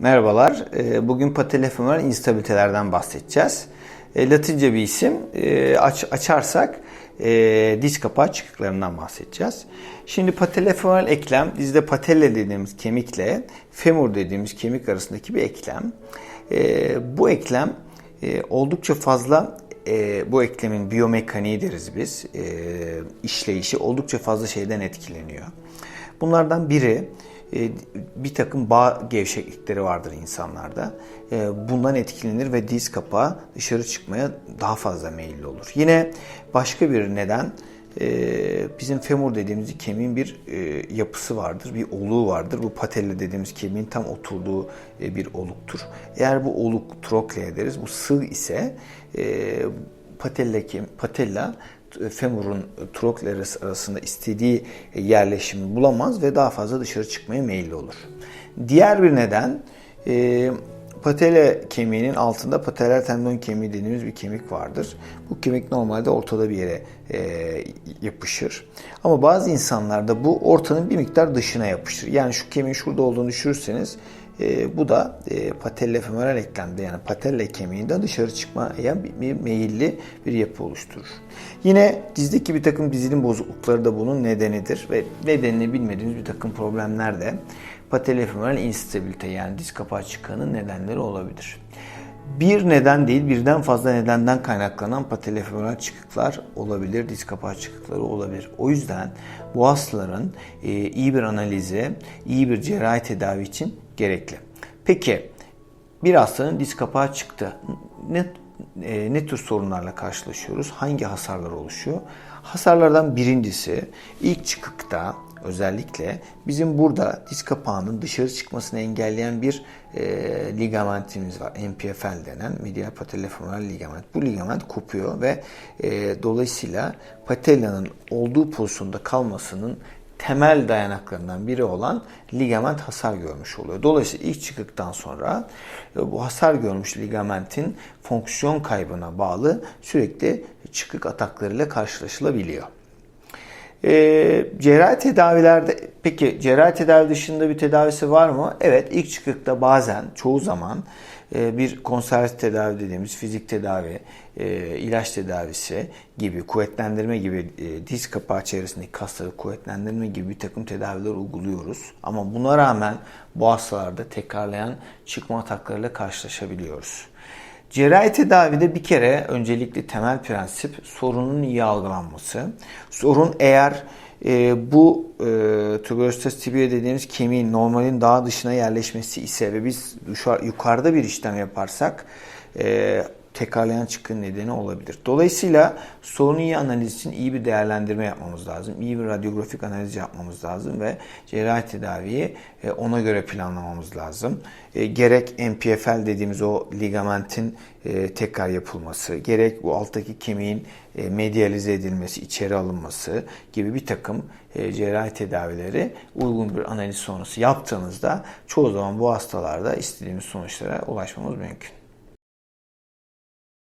Merhabalar. Ee, Bugün patelofemoral instabilitelerden bahsedeceğiz. E, Latince bir isim. E, Aç, açarsak e, diz kapağı çıkıklarından bahsedeceğiz. Şimdi patelofemoral eklem dizde patella dediğimiz kemikle femur dediğimiz kemik arasındaki bir eklem. Bu eklem e, oldukça fazla e, bu eklemin biyomekaniği deriz biz. E, işleyişi oldukça fazla şeyden etkileniyor. Bunlardan biri bir takım bağ gevşeklikleri vardır insanlarda. E, Bundan etkilenir ve diz kapağı dışarı çıkmaya daha fazla meyilli olur. Yine başka bir neden e, bizim femur dediğimiz kemiğin bir yapısı vardır, bir oluğu vardır. Bu patella dediğimiz kemiğin tam oturduğu bir oluktur. Eğer bu oluk troklea deriz, bu sığ ise patella, patella femurun trokler arasında istediği yerleşimi bulamaz ve daha fazla dışarı çıkmaya meyilli olur. Diğer bir neden e, patella kemiğinin altında patellar tendon kemiği dediğimiz bir kemik vardır. Bu kemik normalde ortada bir yere e, yapışır. Ama bazı insanlarda bu ortanın bir miktar dışına yapışır. Yani şu kemiğin şurada olduğunu düşünürseniz e, bu da e, patella femoral eklemde yani patella kemiğinde dışarı çıkmaya bir, bir meyilli bir yapı oluşturur. Yine dizdeki bir takım dizilim bozuklukları da bunun nedenidir ve nedenini bilmediğimiz bir takım problemler de patella femoral instabilite yani diz kapağı çıkanın nedenleri olabilir. Bir neden değil birden fazla nedenden kaynaklanan patelofemoral çıkıklar olabilir, diz kapağı çıkıkları olabilir. O yüzden bu hastaların e, iyi bir analize, iyi bir cerrahi tedavi için gerekli. Peki bir hastanın diz kapağı çıktı. Ne, e, ne tür sorunlarla karşılaşıyoruz? Hangi hasarlar oluşuyor? Hasarlardan birincisi ilk çıkıkta özellikle bizim burada diz kapağının dışarı çıkmasını engelleyen bir e, ligamentimiz var. MPFL denen medial patellofemoral ligament. Bu ligament kopuyor ve e, dolayısıyla patellanın olduğu pozisyonda kalmasının temel dayanaklarından biri olan ligament hasar görmüş oluyor. Dolayısıyla ilk çıkıktan sonra e, bu hasar görmüş ligamentin fonksiyon kaybına bağlı sürekli çıkık ataklarıyla karşılaşılabiliyor. E, cerrahi tedavilerde peki cerrahi tedavi dışında bir tedavisi var mı? Evet ilk çıkıkta bazen çoğu zaman bir konservatif tedavi dediğimiz fizik tedavi, e, ilaç tedavisi gibi, kuvvetlendirme gibi e, diz kapağı çevresindeki kasları kuvvetlendirme gibi bir takım tedaviler uyguluyoruz. Ama buna rağmen bu hastalarda tekrarlayan çıkma ataklarıyla karşılaşabiliyoruz. Cerrahi tedavide bir kere öncelikli temel prensip sorunun iyi algılanması. Sorun eğer e, bu e, tuberostas tibia dediğimiz kemiğin normalin daha dışına yerleşmesi ise ve biz yukarıda bir işlem yaparsak e, tekrarlayan çıkın nedeni olabilir. Dolayısıyla sorunu iyi analiz için iyi bir değerlendirme yapmamız lazım. İyi bir radyografik analiz yapmamız lazım ve cerrahi tedaviyi e, ona göre planlamamız lazım. E, gerek MPFL dediğimiz o ligamentin e, tekrar yapılması, gerek bu alttaki kemiğin medialize edilmesi, içeri alınması gibi bir takım cerrahi tedavileri uygun bir analiz sonrası yaptığımızda çoğu zaman bu hastalarda istediğimiz sonuçlara ulaşmamız mümkün.